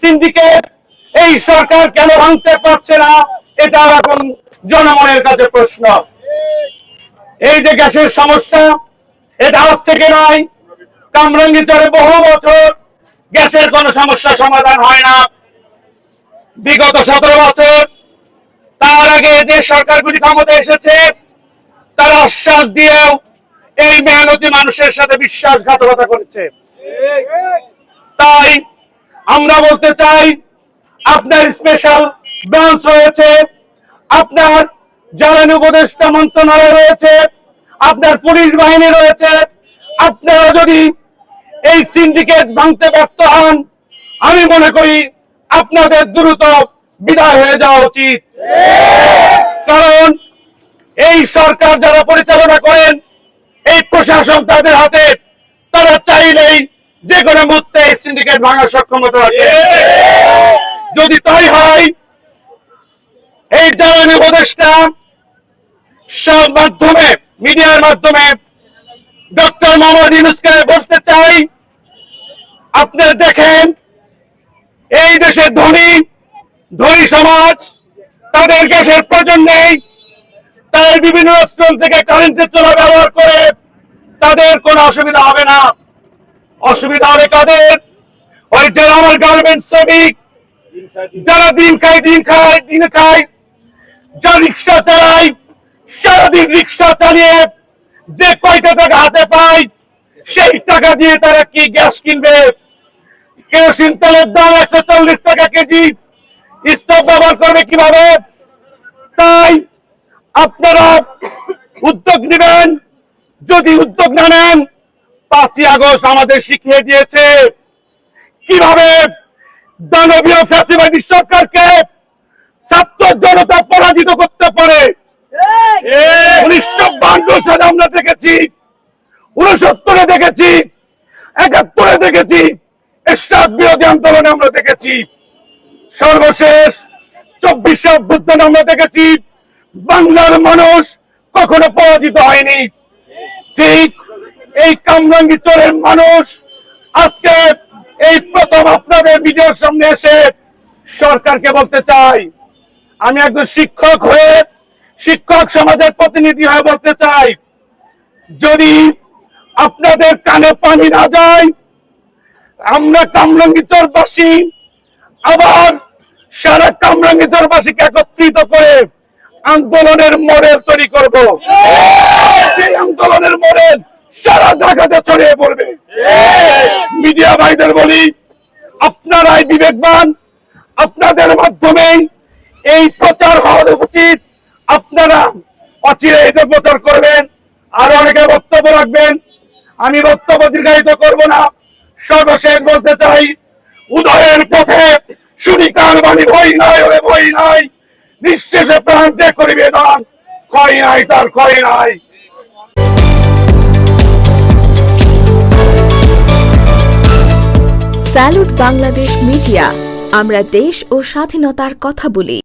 Syndicate, এই সরকার কেন ভাঙতে পারছে না? এটা এখন জনগণের কাছে প্রশ্ন। এই যে গ্যাসের সমস্যা, এটা আজ থেকে নয়, কামরাঙ্গি চরে বহু বছর গ্যাসের কোনো সমস্যা সমাধান হয় না। বিগত সতেরো বছর, তার আগে যে সরকারগুলি ক্ষমতা এসেছে, তারা আশ্বাস দিয়েও এই মেহনতি মানুষের সাথে বিশ্বাসঘাতকতা করেছে। তাই আমরা বলতে চাই, আপনার স্পেশাল ব্রাঞ্চ রয়েছে, আপনার জ্বালানি উপদেষ্টা মন্ত্রণালয় রয়েছে, আপনার পুলিশ বাহিনী রয়েছে, আপনারা যদি এই সিন্ডিকেট ভাঙতে ব্যর্থ হন, আমি মনে করি আপনাদের দ্রুত বিদায় হয়ে যাওয়া উচিত। কারণ এই সরকার যারা পরিচালনা করেন, এই প্রশাসন তাদের হাতে, তারা চাইলেই যে কোনো মুহূর্তে সিন্ডিকেট ভাঙার সক্ষমতা আছে। যদি তাই হয়, এই জ্বালানি উপদেষ্টা সব মাধ্যমে, মিডিয়ার মাধ্যমে ডক্টর মোহাম্মদ ইউনুসকে বলতে চাই, আপনারা দেখেন, এই দেশের ধনী ধনী সমাজ, তাদের গ্যাসের প্রয়োজন নেই, তাদের বিভিন্ন রেস্টুরেন্ট থেকে কারেন্টের চোলা ব্যবহার করে তাদের কোনো অসুবিধা হবে না। অসুবিধা হবে কাদের? ওই যারা আমার গার্মেন্টস শ্রমিক, যারা দিন খায় দিন খায় দিন খায়, যা রিক্সা চালায়, সারাদিন রিক্সা চালিয়ে যে কয়টা টাকা হাতে পায়, সেই টাকা দিয়ে তারা কি গ্যাস কিনবে? কেরোসিন তেলের দাম একশো চল্লিশ টাকা কেজি। স্টোভ ব্যবহার করবে কীভাবে? তাই আপনারা উদ্যোগ নেবেন। যদি উদ্যোগ না নেন পাঁচই আগস্ট আমাদের শিখিয়ে দিয়েছে কীভাবে দানবীয় ফ্যাসিবাদী সরকারকে ছাত্র জনতা পরাজিত করতে পারে। উনিশশো বান্ন সালে আমরা দেখেছি উনসত্তরে দেখেছি একাত্তরে দেখেছি এরশাদ বিরোধী আন্দোলনে আমরা দেখেছি। সর্বশেষ চব্বিশে অভ্যুত্থান আমরা দেখেছি বাংলার মানুষ কখনো পরাজিত হয়নি। ঠিক এই কামরাঙ্গি চরের মানুষ আজকে এই প্রথম আপনাদের ভিডিওর সামনে এসে সরকারকে বলতে চাই। আমি একজন শিক্ষক হয়ে শিক্ষক সমাজের প্রতিনিধি হয়ে বলতে চাই, যদি আপনাদের কানে পানি না যায়, আমরা কামরাঙ্গিচরবাসী আবার সারা কামরাঙ্গিচরবাসীকে একত্রিত করে আন্দোলনের মডেল তৈরি করব। সেই আন্দোলনের মডেল সারা ঢাকাতে ছড়িয়ে পড়বে। মিডিয়া ভাইদের বলি, আপনারাই বিবেকবান, আপনাদের মাধ্যমেই এই প্রচার হওয়া উচিত। আপনারা অচিরে এটা প্রচার করবেন, আর অনেকে বক্তব্য রাখবেন। আমি বক্তব্য দীর্ঘায়িত করব না। সর্বশেষ বলতে চাই, উদয়ের পথে শুনি কার বাণী ভয় নাই, ওরে ভয় নাই। নিঃশেষে প্রাণ ত্যাগ করিবে দান। ক্ষয় নাই, তার ক্ষয় নাই। Salute Bangladesh media. আমরা দেশ ও স্বাধীনতার কথা বলি।